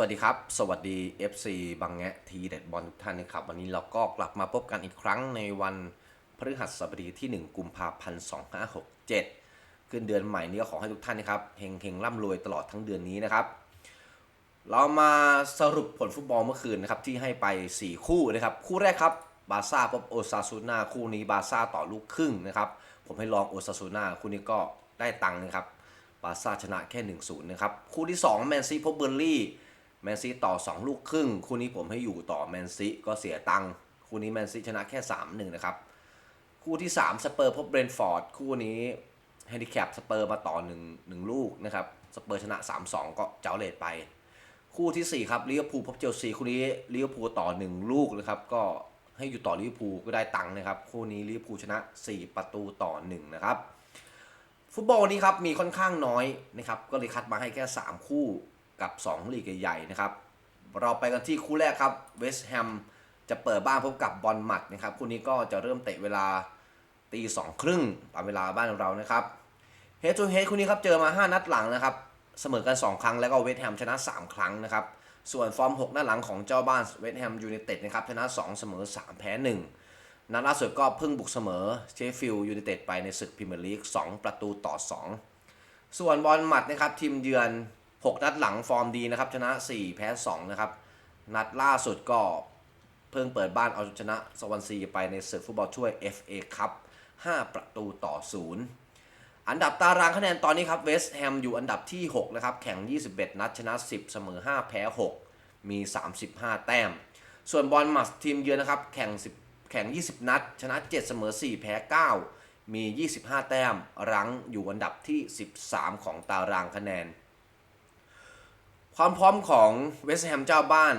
วัสดีครับ สวัสดี FC บางแงะทีเด็ดบอลทุกท่านนะครับ วันนี้เราก็กลับมาพบกันอีกครั้งในวันพฤหัสบดีที่ 1 กุมภาพันธ์2567 ขึ้นเดือนใหม่นี้ก็ขอให้ทุกท่านนะครับเฮงเฮงร่ำรวยตลอดทั้งเดือนนี้นะครับ เรามาสรุปผลฟุตบอลเมื่อคืนนะครับ ที่ให้ไป 4 คู่นะครับ คู่แรกครับบาซ่าพบโอซาซูนาคู่นี้บาซ่าต่อลูกครึ่งนะครับ ผมให้ลองโอซาซูนาคู่นี้ก็ได้ตังค์นะครับบาซ่าชนะแค่1-0นะครับคู่ที่2แมนซีพบเบอร์ลี่ แมนซีต่อ 2 ลูกครึ่ง คู่นี้ผมให้อยู่ต่อแมนซีก็เสียตังค์คู่นี้แมนซีชนะแค่ 3-1 นะครับ คู่ที่ 3 สเปอร์พบเบรนฟอร์ด คู่นี้แฮนดิแคปสเปอร์มาต่อ1 1ลูกนะครับ สเปอร์ชนะ 3-2 ก็เจ้าเลดไป คู่ที่ 4 ครับลิเวอร์พูลพบเชลซีคู่นี้ลิเวอร์พูลต่อ 1 ลูกนะครับก็ให้อยู่ต่อลิเวอร์พูลก็ได้ตังค์นะครับ คู่นี้ลิเวอร์พูลชนะ 4 ประตูต่อ 1 นะครับ ฟุตบอลนนี้ครับมีค่อนข้างน้อยนะครับก็เลยคัดมาให้แค่ 3 คู่ กับ 2 ลีกใหญ่ๆนะครับ เราไปกันที่คู่แรกครับเวสต์แฮมจะเปิดบ้านพบกับบอลมัดนะครับคู่นี้ก็จะเริ่มเตะเวลาตีสองครึ่งตามเวลาบ้านเรานะครับเฮดทูเฮดคู่นี้ครับเจอมา 5 นัดหลังนะครับ เสมอกัน 2 ครั้งแล้วก็เวสต์แฮมชนะ 3 ครั้งนะครับ ส่วนฟอร์ม6นัดหลังของเจ้าบ้านเวสต์แฮมยูไนเต็ดนะครับชนะ 2 เสมอ 3 แพ้ 1 นัดล่าสุดก็เพิ่งบุกเสมอเชฟฟิลด์ยูไนเต็ดไปในศึกพรีเมียร์ลีก 2 ประตูต่อ 2 ส่วนบอลหมัดนะครับทีมเยือน 6 นัดหลังฟอร์มดีนะครับ ชนะ 4 แพ้ 2 นะครับ นัดล่าสุดก็เพิ่งเปิดบ้านเอาชนะสวอนซีไปในศึกฟุตบอลช่วย FA ครับ 5 ประตูต่อ 0 อันดับตารางคะแนนตอนนี้ครับเวสต์แฮมอยู่อันดับที่ 6 นะครับ แข่ง 21 นัดชนะ 10 เสมอ 5 แพ้ 6 มี 35 แต้ม ส่วนบอลมัสทีมเยือนนะครับ แข่ง 10 แข่ง 20 นัด ชนะ 7 เสมอ 4 แพ้ 9 มี 25 แต้ม รั้งอยู่อันดับที่ 13 ของตารางคะแนน ความพร้อมของเวสต์แฮมเจ้าบ้าน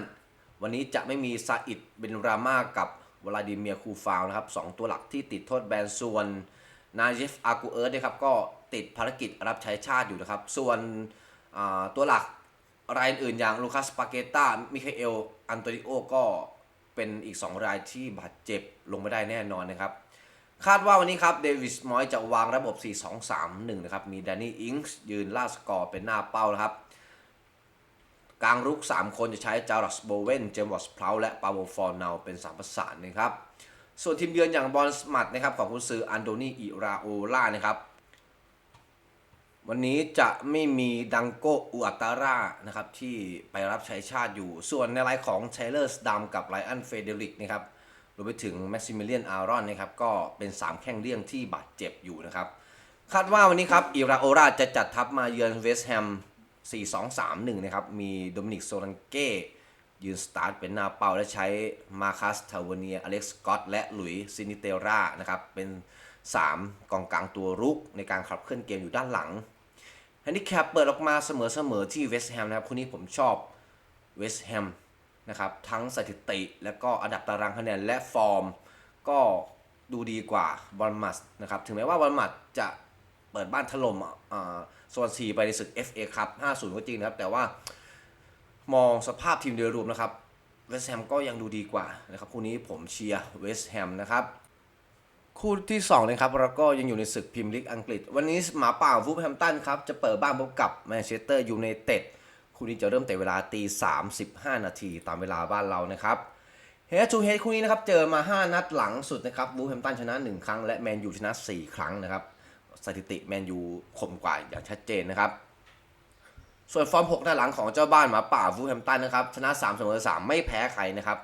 วันนี้จะไม่มีซาอิดเบนรามากับวลาดิเมียคูฟาวนะครับสองตัวหลักที่ติดโทษแบนส่วนนาเจฟอากูเอิร์ดนะครับก็ติดภารกิจรับใช้ชาติอยู่นะครับ ส่วนตัวหลักรายอื่นอย่างลูคัสปาเกตามิคาเอล อันโตนิโอก็เป็นอีก 2 รายที่บาดเจ็บลงไม่ได้แน่นอนนะครับ คาดว่าวันนี้ครับเดวิสมอยจะวางระบบ 4-2-3-1 นะครับ มีแดนนี่อิงส์ยืนล่าสกอร์เป็นหน้าเป้านะครับ กลางรุก 3 คนจะใช้จารัสโบเวนเจมส์วอสเพลาและปาโวฟอร์นาเป็นสามประสานนะครับ ส่วนทีมเยือนอย่างบอลสมัตนะครับของคุณซื้ออันโดนีอิราโอล่านะครับ วันนี้จะไม่มีดังโกอูอัตาร่านะครับที่ไปรับใช้ชาติอยู่ ส่วนในรายของเชเลอร์สดัมกับไลอันเฟเดริกนะครับรวมไปถึงแม็กซิมิเลียนอารอนนะครับก็เป็น 3 แข้งเลี่ยงที่บาดเจ็บอยู่นะครับ คาดว่าวันนี้ครับอิราโอราจะจัดทัพมาเยือนเวสต์แฮม 4-2-3-1 นะครับ มีโดมินิกโซลันเก้ยืนสตาร์ทเป็นหน้าเป้าและใช้มาคัสทาวเนียอเล็กซ์สกอตและหลุยซินิเตรานะครับ เป็น 3 กองกลางตัวรุกในการขับเคลื่อนเกมอยู่ด้านหลังแฮนดิแคปเปิดออกมาเสมอๆที่เวสต์แฮมนะครับ คู่นี้ผมชอบเวสต์แฮมนะครับ ทั้งสถิติ และก็อันดับตารางคะแนนและฟอร์ม ก็ดูดีกว่าบอลมัสนะครับ ถึงแม้ว่าบอลมัสจะ เปิดบ้านถล่มอ่าโซนซีไปในศึก FA ครับ5-0ก็จริงนะครับ แต่ว่ามองสภาพทีมโดยรวมนะครับเวสต์แฮมก็ยังดูดีกว่านะครับคู่นี้ผมเชียร์เวสต์แฮมนะครับคู่ที่2นะครับเราก็ยังอยู่ในศึกพรีเมียร์ลีกอังกฤษ วันนี้หมาป่าวูฟแฮมตันครับจะเปิดบ้านพบกับแมนเชสเตอร์ยูไนเต็ดคู่นี้จะเริ่มแต่เวลาตี35 นาทีตามเวลาบ้านเรานะครับเฮดทูเฮดคู่นี้นะครับเจอมา 5 นัดหลังสุดนะครับวูฟแฮมตันชนะ 1 ครั้งและแมนยูชนะ 4 ครั้งนะครับ สถิติแมนยูคมกว่าอย่างชัดเจนนะครับ ส่วนฟอร์ม6นัดหลังของเจ้าบ้านหมาป่าวูแฮมตันนะครับ ชนะ 3 เสมอ 3 ไม่แพ้ใครนะครับ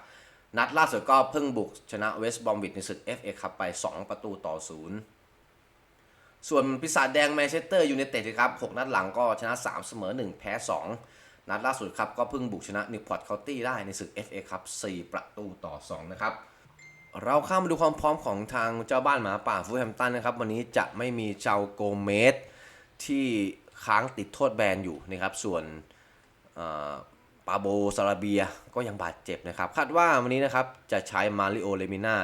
นัดล่าสุดก็เพิ่งบุกชนะเวสต์บอมบิดในศึก FA ครับไป 2 ประตูต่อ 0 ส่วนปีศาจแดงแมนเชสเตอร์ยูไนเต็ดครับ 6 นัดหลังก็ชนะ 3 เสมอ 1 แพ้ 2 นัดล่าสุดครับก็เพิ่งบุกชนะนิวพอร์ตเคาน์ตี้ได้ในศึก FA ครับ4ประตูต่อ 2 นะครับ เราข้ามาดูความพร้อมของทางเจ้าบ้านหมาป่าฟูแฮมตันนะครับ วันนี้จะไม่มีเจ้าโกเมสที่ค้างติดโทษแบนอยู่นะครับ ส่วนปาโบซาราเบียก็ยังบาดเจ็บนะครับ คาดว่าวันนี้นะครับจะใช้มาริโอเลมิน่า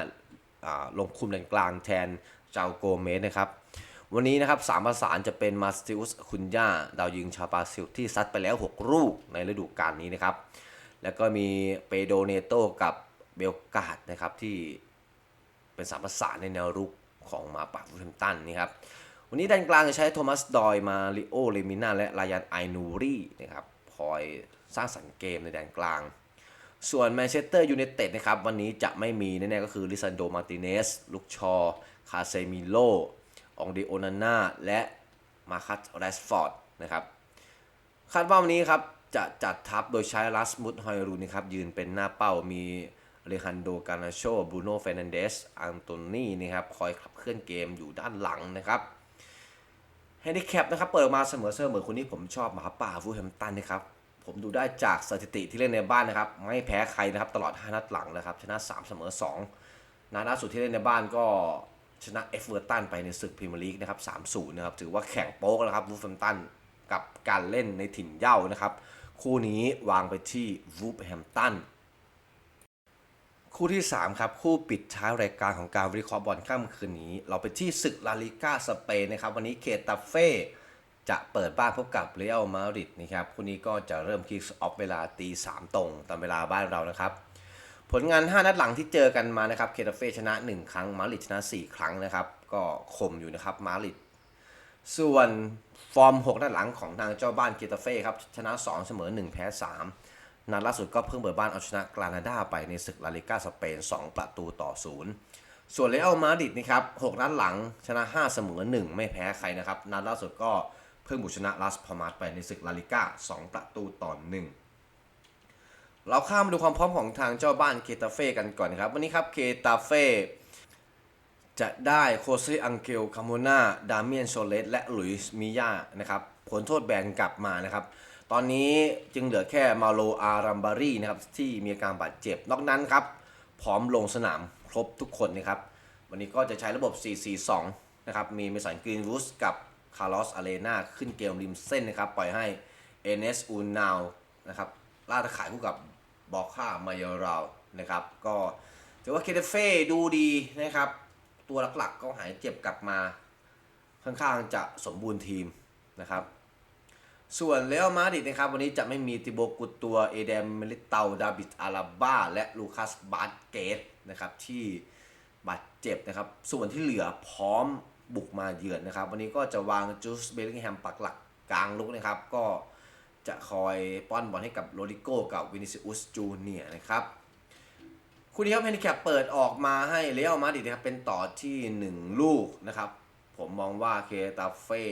าลงคุมเลนกลางแทนเจ้าโกเมสนะครับ วันนี้นะครับสามประสานจะเป็นมาสติอุสคุนย่าดาวยิงชาวบราซิลที่ซัดไปแล้ว 6 ลูกในฤดูกาลนี้นะครับ แล้วก็มีเปโดเนโตกับ เบลกาดนะครับที่เป็นสามประสานในแนวรุกของมาปาฟูลแฮมตันนี่ครับวันนี้ด้านกลางจะใช้โทมัสดอยมาริโอเลมิน่าและลายันไอนูรีนะครับคอยสร้างสรรค์เกมในแดนกลาง ส่วนแมนเชสเตอร์ยูไนเต็ดนะครับวันนี้จะไม่มีแน่ๆก็คือลิซันโดมาร์ติเนสลุกชอ คาเซมิโลองเดโอนาน่าและมาคัสแรชฟอร์ดนะครับคาดว่าวันนี้ครับจะจัดทัพโดยใช้ลัสมุดฮอยรูนะครับยืนเป็นหน้าเป้ามี อเลฮันโด กานาโชบูโน่เฟรนันเดสอังโตนีนะครับ คอยขับเคลื่อนเกมอยู่ด้านหลังนะครับแฮนดิแคปนะครับ เปิดมาเสมอเสมอคนนี้ผมชอบหมาป่าฟูแฮมตันนะครับ ผมดูได้จากสถิติที่เล่นในบ้านนะครับ ไม่แพ้ใครนะครับ ตลอด 5 นัดหลังนะครับ ชนะ 3 เสมอ 2นัดล่าสุดที่เล่นในบ้านก็ชนะเอฟเวอร์ตันไปในศึกพรีเมียร์ลีกนะครับ 3-0 นะครับ ถือว่าแข่งโป๊กนะครับวูฟแฮมตันกับการเล่นในถิ่นเย้านะครับ คู่นี้วางไปที่วูฟแฮมตัน คู่ที่ 3 ครับ คู่ปิดท้ายรายการของการวิเคราะห์บอลค่ำคืนนี้ เราไปที่ศึกลาลิก้าสเปนนะครับ วันนี้เคตาเฟ่จะเปิดบ้านพบกับเรอัลมาดริดนะครับคู่นี้ก็จะเริ่มคิกออฟเวลาตีสามตรงตามเวลาบ้านเรานะครับ ผลงาน 5 นัดหลังที่เจอกันมานะครับเคตาเฟ่ชนะ 1 ครั้งมาดริดชนะ 4 ครั้งนะครับ ก็คมอยู่นะครับมาดริดส่วนฟอร์ม 6 นัดหลังของทางเจ้าบ้านเคตาเฟ่ครับชนะ 2 เสมอ 1 แพ้ 3 นัดล่าสุดก็เพิ่งเปิดบ้านเอาชนะกรานาดาไปในศึกลาลิก้าสเปน 2 ประตูต่อ 0 ส่วนเรอัลมาดริดนะครับ6นัดหลังชนะ 5 เสมอ 1 ไม่แพ้ใครนะครับ นัดล่าสุดก็เพิ่งบุกชนะลาสพามาสไปในศึกลาลิก้า2 ประตูต่อ 1 เราข้ามมาดูความพร้อมของทางเจ้าบ้านเคตาเฟ่กันก่อนครับ วันนี้ครับเคตาเฟ่จะได้โคเซอังเกลคาโมนาดาเมียนโซเลสและหลุยส์มิยานะครับผลโทษแบนกลับมานะครับ ตอนนี้จึงเหลือแค่มาโลอารัมบารีนะครับที่มีอาการบาดเจ็บ นอกนั้นครับพร้อมลงสนามครบทุกคนนะครับ วันนี้ก็จะใช้ระบบ 4-4-2 นะครับ มีเมสันกรีนวูสกับคาร์ลอสอาเรนาขึ้นเกมริมเส้นนะครับ ปล่อยให้เอเนสอูนาวนะครับล่าตะข่ายคู่กับบอค่ามายราวนะครับ ก็ถือว่าเคเดเฟ่ดูดีนะครับ ตัวหลักๆก็หายเจ็บกลับมาค่อนข้างจะสมบูรณ์ทีมนะครับ ส่วนเรอัลมาดริดนะครับ วันนี้จะไม่มีติโบกุตตัวเอเดมเมลิเตาดาบิดอาราบ้าและลูคัสบาสเกตนะครับที่บาดเจ็บนะครับ ส่วนที่เหลือพร้อมบุกมาเยือนนะครับ วันนี้ก็จะวางจูสเบลลิงแฮมปักหลักกลางลุกนะครับ ก็จะคอยป้อนบอลให้กับโรดิโกกับวินิซิอุสจูเนียนะครับคู่นี้ครับแฮนดิแคปเปิดออกมาให้เรอัลมาดริดนะครับเป็นต่อที่ 1 ลูกนะครับ ผมมองว่าเคตาเฟ่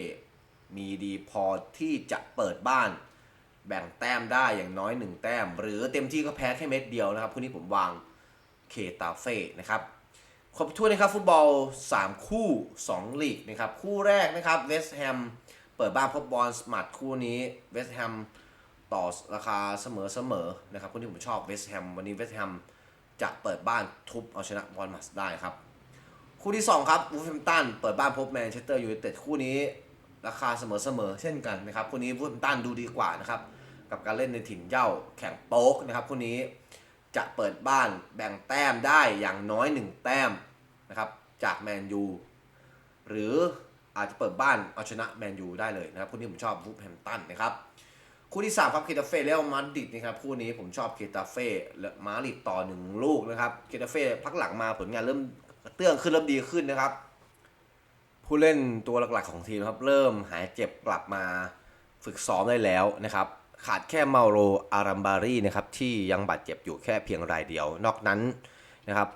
มีดีพอที่จะเปิดบ้าน แบ่งแต้มได้อย่างน้อย 1 แต้ม หรือเต็มที่ก็แพ้แค่เม็ดเดียวนะครับคู่นี้ผมวางเคตาเฟ่นะครับครบถ้วนนะครับฟุตบอล 3 คู่ 2 ลีกนะครับคู่แรกนะครับเวสต์แฮมเปิดบ้านพบบอลสมัตคู่นี้เวสต์แฮมต่อราคาเสมอๆนะครับคู่นี้ผมชอบเวสต์แฮมวันนี้เวสต์แฮมจะเปิดบ้านทุบเอาชนะบอลมัสได้ครับ คู่ที่ 2 ครับวูฟแฮมตันเปิดบ้านพบแมนเชสเตอร์ยูไนเต็ดคู่นี้ ราคาเสมอๆเช่นกันนะครับคู่นี้วูฟแฮมตันดูดีกว่านะครับกับการเล่นในถิ่นเย้าแข่งโป๊กนะครับคู่นี้จะเปิดบ้านแบ่งแต้มได้อย่างน้อย 1 แต้มนะครับจากแมนยูหรืออาจจะเปิดบ้านเอาชนะแมนยูได้เลยนะครับคู่นี้ผมชอบวูฟแฮมตันนะครับคู่ที่ 3 ครับเคตาเฟ่เรอัลมาดริดนะครับคู่นี้ผมชอบเคตาเฟ่และมาดริดต่อหนึ่งลูกนะครับเคตาเฟ่พักหลังมาผลงานเริ่มเตื้องขึ้นเริ่มดีขึ้นนะครับ ผู้เล่นตัวหลักๆของทีมครับ เริ่มหายเจ็บกลับมาฝึกซ้อมได้แล้วนะครับ ขาดแค่เมาโรอารัมบารีนะครับที่ยังบาดเจ็บอยู่แค่เพียงรายเดียว นอกนั้นนะครับ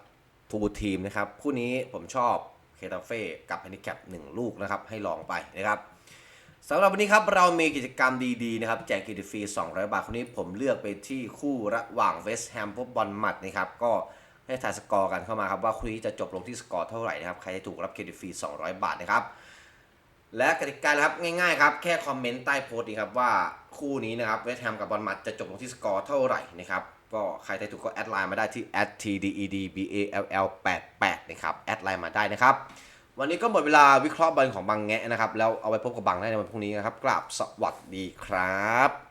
ฟูลทีมนะครับคู่นี้ผมชอบเคตาเฟ่กับแฮนดิแคปหนึ่งลูกนะครับให้ลองไปนะครับสำหรับวันนี้ครับเรามีกิจกรรมดีๆนะครับแจกกิจฟรี 200 บาทคนนี้ผมเลือกไปที่คู่ระหว่างเวสต์แฮมพบบอลมัดนะครับก็ ให้ทายสกอร์กันเข้ามาครับว่าคู่นี้จะจบลงที่สกอร์เท่าไหร่นะครับ ใครจะถูกรับเครดิตฟรี 200 บาทนะครับ และกติกานะครับง่ายๆครับแค่คอมเมนต์ใต้โพสต์นี้ครับว่าคู่นี้นะครับเวสต์แฮมกับบอลมัดจะจบลงที่สกอร์เท่าไหร่นะครับก็ใครทายถูกก็แอดไลน์มาได้ที่ @tdedball88 นะครับแอดไลน์มาได้นะครับวันนี้ก็หมดเวลาวิเคราะห์บอลของบางแงะนะครับ แล้วเอาไว้พบกับบางได้ในวันพรุ่งนี้นะครับกราบสวัสดีครับ